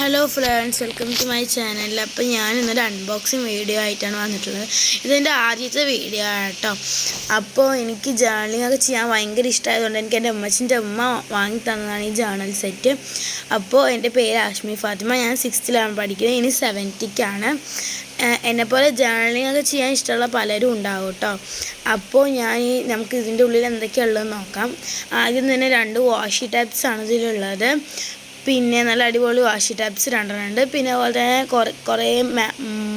Hello friends welcome to my channel അപ്പോൾ ഞാൻ ഇന്നൊരു അൺബോക്സിങ് വീഡിയോ ആയിട്ടാണ് വന്നിട്ടുള്ളത്. ഇതെന്റെ ആദ്യത്തെ വീഡിയോ ആണ് കേട്ടോ അപ്പോൾ എനിക്ക് ജേണലിംഗ് ഒക്കെ ചെയ്യാൻ ഭയങ്കര ഇഷ്ടമായതുകൊണ്ട് എനിക്ക് എന്റെ അമ്മച്ചിന്റെ അമ്മ വാങ്ങി തന്നതാണ് ഈ ജേണൽ സെറ്റ് അപ്പോൾ എന്റെ പേര് ആഷ്മി ഫാത്തിമ. ഞാൻ സിക്സ്ത്തിലാണ് പഠിക്കുന്നത്. ഇനി സെവന്റിക്കാണ് എന്നെപ്പോലെ ജേണലിംഗ് ഒക്കെ ചെയ്യാൻ ഇഷ്ടമുള്ള പലരും ഉണ്ടാവും കേട്ടോ അപ്പോൾ ഞാൻ ഈ നമുക്ക് ഇതിന്റെ ഉള്ളിൽ എന്തൊക്കെയുള്ളതെന്ന് നോക്കാം. ആദ്യം തന്നെ രണ്ട് വാഷി ടൈപ്സ് ആണ് ഇതിലുള്ളത്. പിന്നെ നല്ല അടിപൊളി വാഷി ടാപ്സ് രണ്ടെണ്ണം ഉണ്ട്. പിന്നെ അതുപോലെ തന്നെ കുറേ കുറേ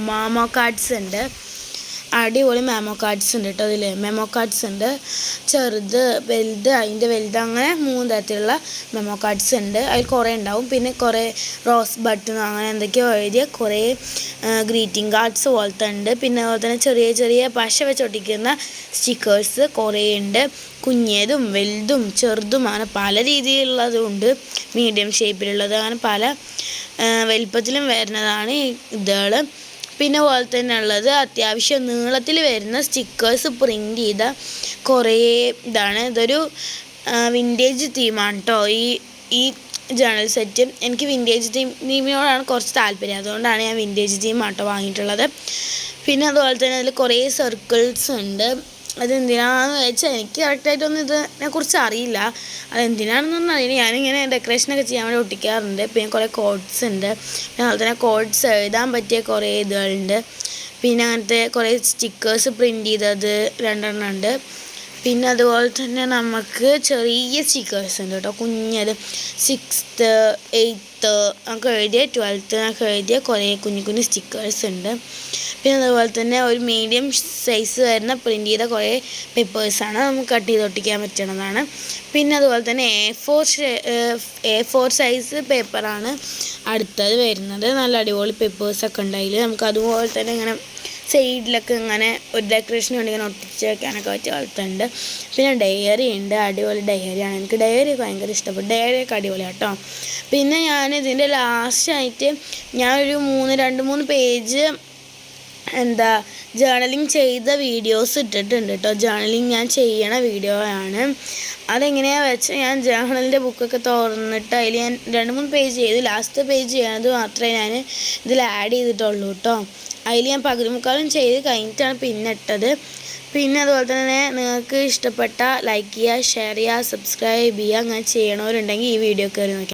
മാമോ കാർഡ്സ് ഉണ്ട്. അടിപൊളി മെമോ കാർഡ്സ് ഉണ്ട് കേട്ടോ അതിൽ മെമോ കാർഡ്സ് ഉണ്ട്. ചെറുത് വലുത് അതിന്റെ വലുത് അങ്ങനെ മൂന്ന് തരത്തിലുള്ള മെമോ കാർഡ്സ് ഉണ്ട്. അതിൽ കുറേ ഉണ്ടാവും. പിന്നെ കുറേ റോസ് ബട്ടൺ അങ്ങനെ എന്തൊക്കെയോ എഴുതിയ കുറേ ഗ്രീറ്റിംഗ് കാർഡ്സ് പോലത്തെ ഉണ്ട്. പിന്നെ അതുപോലെ തന്നെ ചെറിയ ചെറിയ പശ വെച്ചൊട്ടിക്കുന്ന സ്റ്റിക്കേഴ്സ് കുറേ ഉണ്ട്. കുഞ്ഞേതും വലുതും ചെറുതും അങ്ങനെ പല രീതിയിലുള്ളതും ഉണ്ട്. മീഡിയം ഷേപ്പിലുള്ളത് അങ്ങനെ പല വലിപ്പത്തിലും വരുന്നതാണ് ഈ ഇതുകൾ പിന്നെ പോലെ തന്നെ ഉള്ളത് അത്യാവശ്യം നീളത്തിൽ വരുന്ന സ്റ്റിക്കേഴ്സ് പ്രിന്റ് ചെയ്ത കുറേ ഇതാണ്. ഇതൊരു വിന്റേജ് തീമാണ് കേട്ടോ ഈ ഈ ജേണൽ സെറ്റ് എനിക്ക് വിന്റേജ് തീം തീമിനോടാണ് കുറച്ച് താല്പര്യം. അതുകൊണ്ടാണ് ഞാൻ വിന്റേജ് തീം ആട്ടോ വാങ്ങിയിട്ടുള്ളത്. പിന്നെ അതുപോലെ തന്നെ അതിൽ കുറേ സർക്കിൾസ് ഉണ്ട്. അതെന്തിനാണെന്ന് വെച്ചാൽ എനിക്ക് കറക്റ്റായിട്ടൊന്നും ഇതിനെ കുറിച്ച് അറിയില്ല. അതെന്തിനാണെന്നൊന്നും അറിയില്ല. ഞാനിങ്ങനെ ഡെക്കറേഷനൊക്കെ ചെയ്യാൻ വേണ്ടി ഒട്ടിക്കാറുണ്ട്. പിന്നെ കുറേ കോഡ്സ് ഉണ്ട്. പിന്നെ അതുപോലെ തന്നെ കോഡ്സ് എഴുതാൻ പറ്റിയ കുറേ ഇതുകളുണ്ട്. പിന്നെ അങ്ങനത്തെ കുറേ സ്റ്റിക്കേഴ്സ് പ്രിന്റ് ചെയ്തത് രണ്ടെണ്ണം ഉണ്ട്. പിന്നെ അതുപോലെ തന്നെ നമുക്ക് ചെറിയ സ്റ്റിക്കേഴ്സ് ഉണ്ട് കേട്ടോ. കുഞ്ഞത് സിക്സ്ത്ത് എയ്ത്ത് ഒക്കെ എഴുതിയ ട്വൽത്ത് ഒക്കെ എഴുതിയ കുറേ കുഞ്ഞു കുഞ്ഞു സ്റ്റിക്കേഴ്സ് ഉണ്ട്. പിന്നെ അതുപോലെ തന്നെ ഒരു മീഡിയം സൈസ് വരുന്ന പ്രിന്റ് ചെയ്ത കുറേ പേപ്പേഴ്സാണ് നമുക്ക് കട്ട് ചെയ്ത് ഒട്ടിക്കാൻ പറ്റണതാണ് പിന്നെ അതുപോലെ തന്നെ A four A four size പേപ്പറാണ് അടുത്തത് വരുന്നത്. നല്ല അടിപൊളി പേപ്പേഴ്സൊക്കെ ഉണ്ടായില്ല നമുക്ക് അതുപോലെ തന്നെ ഇങ്ങനെ സൈഡിലൊക്കെ ഇങ്ങനെ ഒരു ഡെക്കറേഷൻ വേണ്ടി ഇങ്ങനെ ഒട്ടിച്ച് വെക്കാനൊക്കെ വെച്ച് വളർത്തുന്നുണ്ട് പിന്നെ ഡയറി ഉണ്ട് അടിപൊളി ഡയറിയാണ് എനിക്ക് ഡയറി ഭയങ്കര ഇഷ്ടപ്പെട്ടു. ഡയറിയൊക്കെ അടിപൊളിയാണ് കേട്ടോ പിന്നെ ഞാൻ ഇതിന്റെ ലാസ്റ്റായിട്ട് ഞാനൊരു മൂന്ന് രണ്ട് മൂന്ന് പേജ് എന്താ ജേണലിങ് ചെയ്ത വീഡിയോസ് ഇട്ടിട്ടുണ്ട് കേട്ടോ ജേണലിങ് ഞാൻ ചെയ്യണ വീഡിയോ ആണ്. അതെങ്ങനെയാണെന്ന് വെച്ചാൽ ഞാൻ ജേണലിന്റെ ബുക്കൊക്കെ തുറന്നിട്ട് അതിൽ ഞാൻ രണ്ട് മൂന്ന് പേജ് ചെയ്തു. ലാസ്റ്റ് പേജ് ചെയ്യണത് മാത്രമേ ഞാൻ ഇതിൽ ആഡ് ചെയ്തിട്ടുള്ളൂ കേട്ടോ അതിൽ ഞാൻ പകുതി മുക്കാലും ചെയ്ത് കഴിഞ്ഞിട്ടാണ് പിന്നെ ഇട്ടത്. പിന്നെ അതുപോലെ തന്നെ നിങ്ങൾക്ക് ഇഷ്ടപ്പെട്ട ലൈക്ക് ചെയ്യുക ഷെയർ ചെയ്യുക സബ്സ്ക്രൈബ് ചെയ്യുക അങ്ങനെ ചെയ്യണവരുണ്ടെങ്കിൽ ഈ വീഡിയോ കയറി നോക്കി